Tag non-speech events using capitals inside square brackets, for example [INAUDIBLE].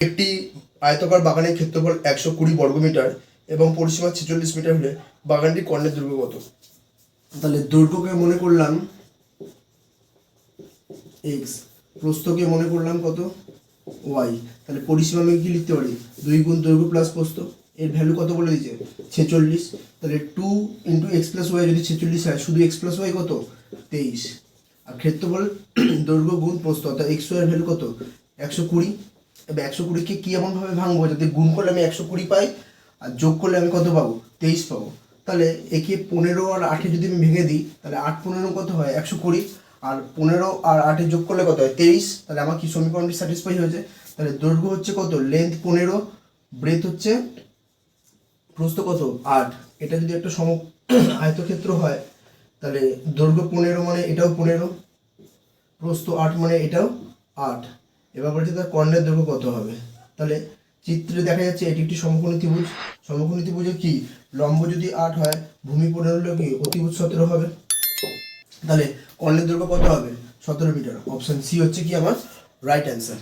একটি আয়তকার বাগানের ক্ষেত্রফল একশো কুড়ি বর্গমিটার এবং পরিসীমা ছেচল্লিশ মিটার হলে বাগানটি কর্ণের দৈর্ঘ্য কত তাহলে দৈর্ঘ্যকে মনে করলাম এক্স প্রস্থকে মনে করলাম কত? ওয়াই তাহলে পরিসীমা আমি কি লিখতে পারি? দুই গুণ দৈর্ঘ্য প্লাস প্রস্থ, এর ভ্যালু কত বলে দিয়েছে? ছেচল্লিশ, তাহলে two into x plus y যদি ছেচল্লিশ হয়, শুধু এক্স প্লাস ওয়াই কত? তেইশ। আর ক্ষেত্রফল [CLEARS THROAT] দৈর্ঘ্য গুণ প্রস্থ, অর্থাৎ এক্স ওয়াই ভ্যালু কত? একশো কুড়ি। এবার একশো কুড়িকে কী এমনভাবে ভাঙবো? যাতে গুণ করলে আমি একশো কুড়ি পাই, আর যোগ করলে আমি কত পাবো? তেইশ পাবো। তাহলে একে পনেরো আর আটে যদি আমি ভেঙে দিই, তাহলে আট পনেরো কত হয়? একশো কুড়ি। আর পনেরো আর আটে যোগ করলে কত হয়? তেইশ। তাহলে আমার কি সমীকরণটি স্যাটিসফাই হয়েছে? তাহলে দৈর্ঘ্য হচ্ছে কত? লেন্থ পনেরো ব্রেথ হচ্ছে প্রস্থ কত? আট। এটা যদি একটা সম [CLEARS THROAT] আয়তক্ষেত্র হয়, তাহলে দৈর্ঘ্য পনেরো মানে এটাও পনেরো, প্রস্থ আট মানে এটাও আট। এবার বলছে তার কর্ণের দৈর্ঘ্য কত হবে? তাহলে চিত্রে দেখা যাচ্ছে এটি একটি সমকোণী ত্রিভুজ। সমকোণী ত্রিভুজে কি? লম্ব যদি আট হয়, ভূমি পনেরো হলে কি? অতিভুজ সতেরো হবে। তাহলে কর্ণের দৈর্ঘ্য কত হবে? সতেরো মিটার। অপশন সি হচ্ছে কি আমার? Right answer.